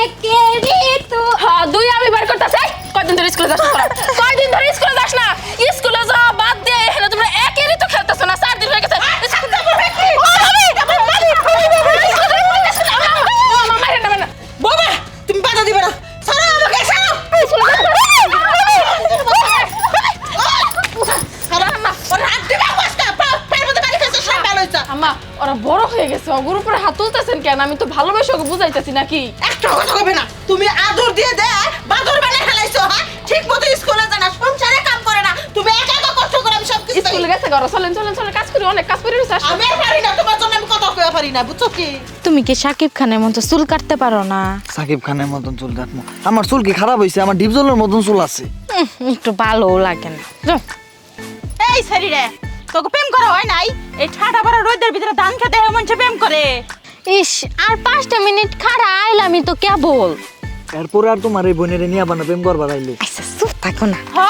একেরি তো হ্যাঁ দুই আমি বার করতেছে। কয়দিন ধরে স্কুলে যাস না? কয়দিন ধরে স্কুলে যাস না? স্কুলে যাওয়া বাদ দিয়ে এখানে তোমরা একই তো তুলতেছেন কেন? আমি তো ভালোবেসে ওকে বুঝাইতেছি নাকি? একটা কথা কবে না তুমি আদর দিয়ে দে বাদর বানিয়ে ফেলাইছো হ্যাঁ? ঠিক মতো স্কুলে জানা সংসারে কাম করে না তুমি একা একা কষ্ট করে আমি সব কিছু স্কুলে গেছে ঘর চলেন চলেন চলেন কাজ করি অনেক কাজ করে রয়েছে আমি আর পারি না তোমার জন্য আমি কথা কয়ে পারি না বুঝছ কি? তুমি কি সাকিব খানের মতো চুল কাটতে পারো না? সাকিব খানের মতন চুল কাটবো। আমার চুল কি খারাপ হয়েছে আমার ডিপজলের মতন চুল আছে। একটু ভালো লাগে না। যাও। এই সারি রে তোকে প্রেম করা হয় নাই? এই ঠাডা বড় রোদের ভিতরে ধান খেতে হয় মনছে প্রেম করে। ইস আর পাঁচটা মিনিট খাড়া আইলামই তো কেবল। এরপরে আর তোমার এই বোনের নিয়ে আবার প্রেম করবার আইলে। আচ্ছা চুপ থাকো না। হ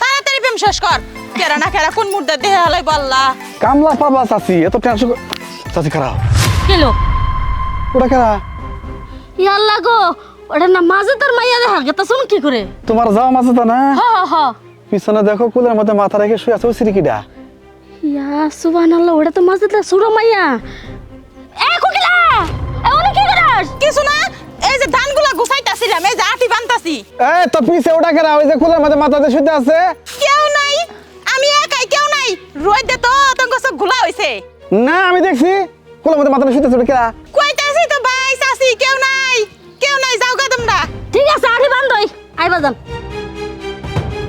তাড়াতাড়ি প্রেম শেষ কর। কেরা না কেরা কোন মুদ্রা দেহে হালাই বললা কামলা পাবা চাচি এত টেনশন চাচি খারাপ কেলো ওটা ইয়াল্লা গো ওটা না মাঝে তোর মাইয়া দেখা গেতা শুন কি করে? তোমার যাওয়া মাঝে তো না? হ হ পিছনে দেখো কুলের মধ্যে মাথা রেখে শুয়ে আছে ওই সিরিকিটা ইয়া সুবহানাল্লাহ ওটা তো মাঝে সুরা মাইয়া। কি করাস কিছু না এই যে ধানগুলা গুছাইতাছিলাম এই যে আটি বানতাছি। এ তো পিছে ওটা খেলা ওই যে কুলের মধ্যে মাথা দিয়ে শুতে আছে? কেউ নাই আমি একাই কেউ নাই। রোদ দে তো তোমার সব ঘোলা হইছে। না আমি দেখছি। কুলের মধ্যে মাথা দিয়ে শুতে আছে খেলা কইতাছি তো ভাই চাচি কেউ নাই। কেউ নাই যাও গা তোমরা। ঠিক আছে আরে বান্ধই আইবা যাম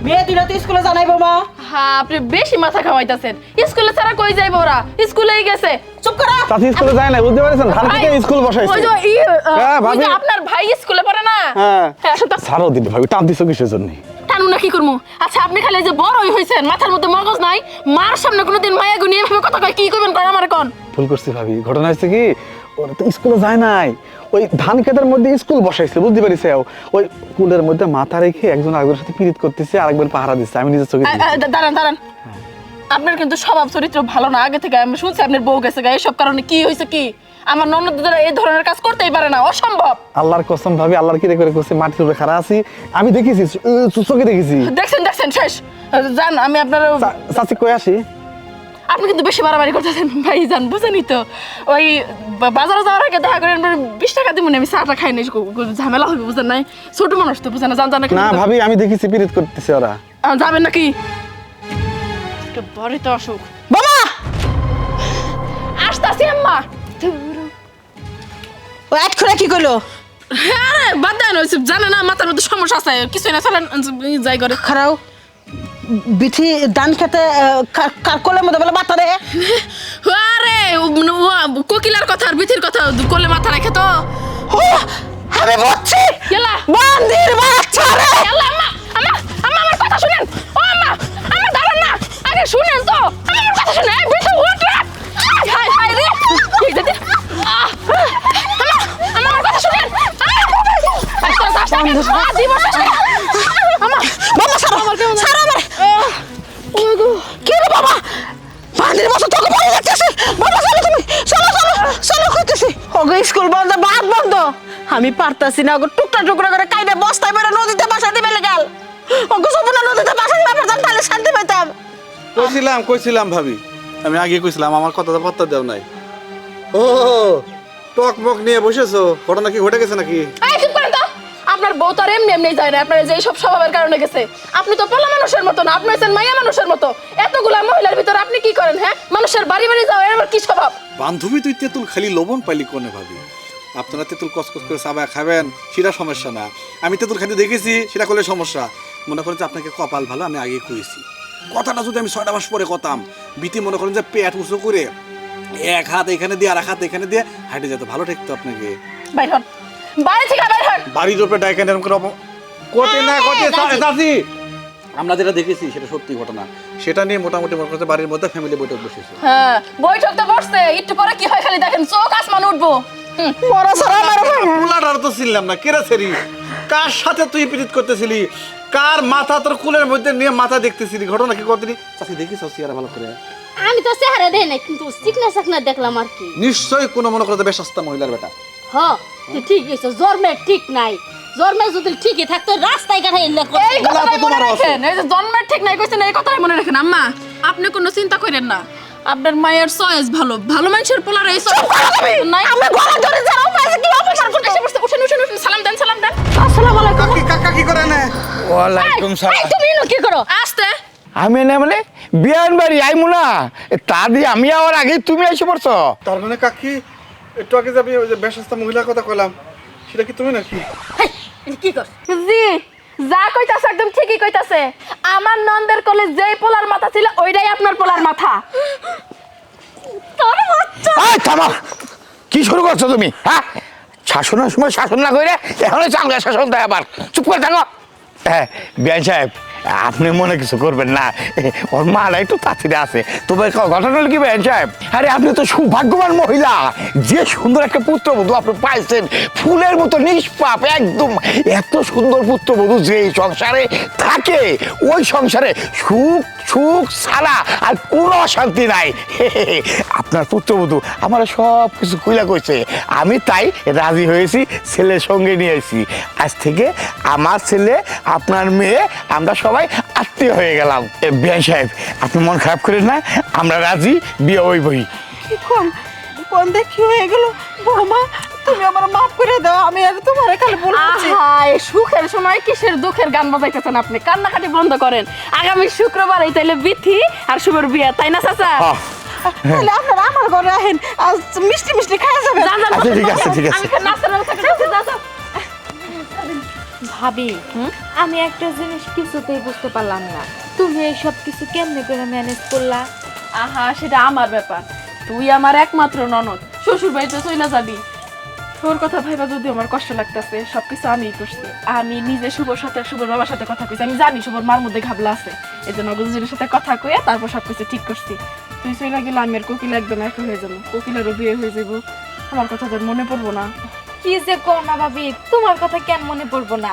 মেয়ে দুইটা তো স্কুলে জানাইবো মা। হ্যাঁ আপনি বেশি মাথা খাওয়াইতেছেন স্কুলে ছাড়া কই যাইবো ওরা? স্কুলেই গেছে। চুপ করো। চাচি স্কুলে যায় না বুঝতে পারছেন? ধান থেকে স্কুল বসাইছে। ওই যে ই, হ্যাঁ, ওই যে আপনার ভাই স্কুলে পড়ে না? হ্যাঁ। হ্যাঁ দিদি ভাবি টান দিছো কিসের জন্য? টানু না কি করব? আচ্ছা আপনি খালি যে বড়ই হয়েছেন মাথার মধ্যে মগজ নাই মার সামনে কোনোদিন মায়া গুনিয়ে এভাবে কথা কয় কি করবেন কর আমার কোন? ভুল করছি ভাবি। ঘটনা কি ওরা তো স্কুলে যায় নাই। ওই ধান ক্ষেতের মধ্যে স্কুল বসাইছে বুঝতে পারিস ওই কুলের মধ্যে মাথা রেখে একজন আরেকজনের সাথে পীড়িত করতেছে আরেকবার পাহারা দিচ্ছে। আমি নিজের চোখে দাঁড়ান দাঁড়ান। আপনার কিন্তু স্বভাব চরিত্র ভালো না। আগে থেকে আমি শুনছি আপনার বউ গেছে গা এসব কারণে কি হয়েছে কি? আমার ননদরা এই ধরনের কাজ করতেই পারে না অসম্ভব। আল্লাহর কসম ভাবি আল্লাহর কি করে করছে মাটির উপরে খাড়া আছি। আমি দেখেছি চোখে দেখেছি। দেখছেন দেখছেন শেষ। যান আমি আপনার চাচি কই আসি? আপনি কিন্তু বেশি বাড়াবাড়ি করতেছেন ভাই যান বুঝেনি তো। ওই বাজারে যাওয়ার আগে দেখা করেন বিশ টাকা দিব আমি চাটা খাই নাই ঝামেলা হবে বুঝেন নাই। ছোট মানুষ তো বুঝেন না জান জান না ভাবি আমি দেখেছি পীড়িত করতেছে ওরা। যাবেন নাকি? একটু বড়ই তো অসুখ। বাবা আসতাছি আম্মা। ও কি কইলো আরে বাদ দেন ওইসব জানে না মাথার মধ্যে সমস্যা আছে কিছু না চলেন যাই করে। খারাও বিথি ধান খেতে কার কোলের মধ্যে বলে বাতা রে আরে কোকিলার কথা আর বিথির কথা কোলে মাথা রেখে তো। আমি বলছি গেলা বান্দির বাচ্চা রে। আগে শুনেন তো। আমার কথা শুনেন এই বিথি উঠ রে হায় হায় রে। এই যে আমার কথা শুনেন। আমি পারতাছি না ওগো টুকরা টুকরা করে কাইদে বস্তায় বেরো নদীতে বাসা দিবে গেল ওগো সপনা নদীতে বাসা দিবে তাহলে শান্তি পেতাম কইছিলাম কইছিলাম ভাবি। আমি আগে কইছিলাম আমার কথাটা পাত্তা দেও নাই। ও টক মক নিয়ে বসেছো? ঘটনা কি ঘটে গেছে নাকি? এই চুপ করেন তো। আপনার বউ তো আর এমনি এমনি যায় না আপনার যে সব স্বভাবের কারণে গেছে। আপনি তো পোলা মানুষের মতো না আপনি হচ্ছেন মাইয়া মানুষের মতো। এতগুলা মহিলার ভিতরে আপনি কি করেন হ্যাঁ? মানুষের বাড়ি বাড়ি যাও এর আবার কি স্বভাব? বান্ধবী তুই তেঁতুল খালি লবণ পাইলি কোনে ভাবি? আপনারা তেঁতুল কসকস করে চাবা খাবেন সেটা সমস্যা না। আমি তেঁতুল খাইতে দেখেছি সেটা করলে সমস্যা। মনে করেন যে আপনাকে কপাল ভালো আমি আগে কইছি কথাটা যদি আমি ছয়টা মাস পরে কথাম বিতি মনে করেন যে পেট উঁচু করে এক হাত এখানে দিয়ে আর এক হাত এখানে দিয়ে হাঁটে যেত। ভালো ঠেকতো আপনাকে? বাইর হন। বাড়ি থেকে বাইর হন। বাড়ির উপরে ডাইকেন এরকম করে অপ- কোটে না কোটে চাচি আমরা যেটা দেখেছি সেটা সত্যি ঘটনা। সেটা নিয়ে মোটামুটি মনে করছে বাড়ির মধ্যে ফ্যামিলি বৈঠক বসেছে। হ্যাঁ বৈঠক তো বসছে। একটু পরে কি হয় খালি দেখেন চোখ আসমান উঠবো। হুম। মরা সারা আমার পোলাটার তো চিনলাম না কেরা সেরি কার সাথে তুই পীড়িত করতেছিলি? কার মাথা তোর কুলের মধ্যে নিয়ে মাথা দেখতেছিলি? ঘটনা কি করতেলি চাচি দেখিস চেহারা ভালো করে। আমি তো চেহারা দেই না কিন্তু চিকনা চাকনা দেখলাম আর কি। নিশ্চয়ই কোনো মনে করতে বেশ সস্তা মহিলার বেটা। হ তুই ঠিক জন্মে ঠিক নাই। জন্মে যদি ঠিকই থাকতো রাস্তায় কাঠে এলে এই মনে রাখেন এই যে জন্মের ঠিক নাই কইছেন এই কথাই মনে রাখেন আম্মা। আপনি কোনো চিন্তা করেন না। আপনার মায়ের চয়েস ভালো। ভালো মানুষের পোলার এই চয়েস নাই। আমি গলা ধরে যারা কি করতে এসে বসতে উঠেন উঠেন উঠেন সালাম ওয়ালাইকুম এই, তুমি এনো কি করো? আসতে। আমি না মানে বিয়ান বাড়ি আইমু না তা দিয়ে আমি আবার আগে তুমি এসে পড়ছো। তার মানে কাকি একটু আগে যাবি ওই যে বেশস্তা মহিলার কথা কইলাম সেটা কি তুমি নাকি? কি কর জি যা কইতাছে একদম ঠিকই কইতাছে। আমার নন্দের কোলে যেই পোলার মাথা ছিল ওইটাই আপনার পোলার মাথা। তোর বাচ্চা। এই থামো। কি শুরু করছ তুমি হ্যাঁ? শাসনের সময় শাসন না করে এখন চাঙ্গা শাসন দেয় আবার। চুপ করে থাকো। হ্যাঁ সাহেব, আপনি মনে কিছু করবেন না। ওর মারা একটু তাড়াতাড়ি আছে। তবে ঘটনা হলো কি বিয়ান সাহেব? আরে, আপনি তো সৌভাগ্যবান মহিলা। যে সুন্দর একটা পুত্রবধূ আপনি পাইছেন, ফুলের মতো নিষ্পাপ, একদম এত সুন্দর পুত্রবধূ যে সংসারে থাকে, ওই সংসারে সুখ সুখ ছাড়া আর কোনো অশান্তি নাই। আপনার পুত্রবধূ আমার সব কিছু খুলে কইছে। আমি তাই রাজি হয়েছি, ছেলের সঙ্গে নিয়ে এসেছি আজ থেকে আমার ছেলে, আপনার মেয়ে, আমরা সবাই আত্মীয় হয়ে গেলাম। বিয়ান সাহেব, আপনি মন খারাপ করেন না, আমরা রাজি, বিয়ে ওই বই কি কোন? কোন দেখি হয়ে গেল, বৌমা। তুমি আমার মাফ করে দাও আমি আর তোমার খালি বলছি সুখের সময় কিসের দুঃখের গান বাজাইতেছেন আপনি? কান্নাকাটি বন্ধ করেন। আগামী শুক্রবার এই তাইলে বিথি আর শুভর বিয়ে তাই না চাচা? তাহলে আপনারা আমার ঘরে আহেন আর মিষ্টি মিষ্টি খাওয়া যাবে যান, যান, আচ্ছা, ঠিক আছে, ঠিক আছে। আমি নাস্তার যাও। ভাবি আমি একটা জিনিস কিছুতেই বুঝতে পারলাম না। তুমি এই সব কিছু কেমনে করে ম্যানেজ করলা? আহা সেটা আমার ব্যাপার। তুই আমার একমাত্র ননদ। শ্বশুর বাড়িতে চলে যাবি। তোর কথা ভাইবা যদি আমার কষ্ট লাগতেছে, সবকিছু আমি করছি। আমি নিজে শুভর সাথে শুভর বাবার সাথে কথা কইছি, আমি জানি শুভর মার মধ্যে ঘাবলা আছে। এই জন্য অগ্রজনের সাথে কথা কয়ে তারপর সবকিছু ঠিক করছি। তুই চলে গেলে আমি আর কোকিল একদম এক হয়ে যাব, কোকিলেরও বিয়ে হয়ে যাব। আমার কথা তোর মনে পড়ব না। কি যে কর না ভাবি, তোমার কথা কেন মনে পড়ব না?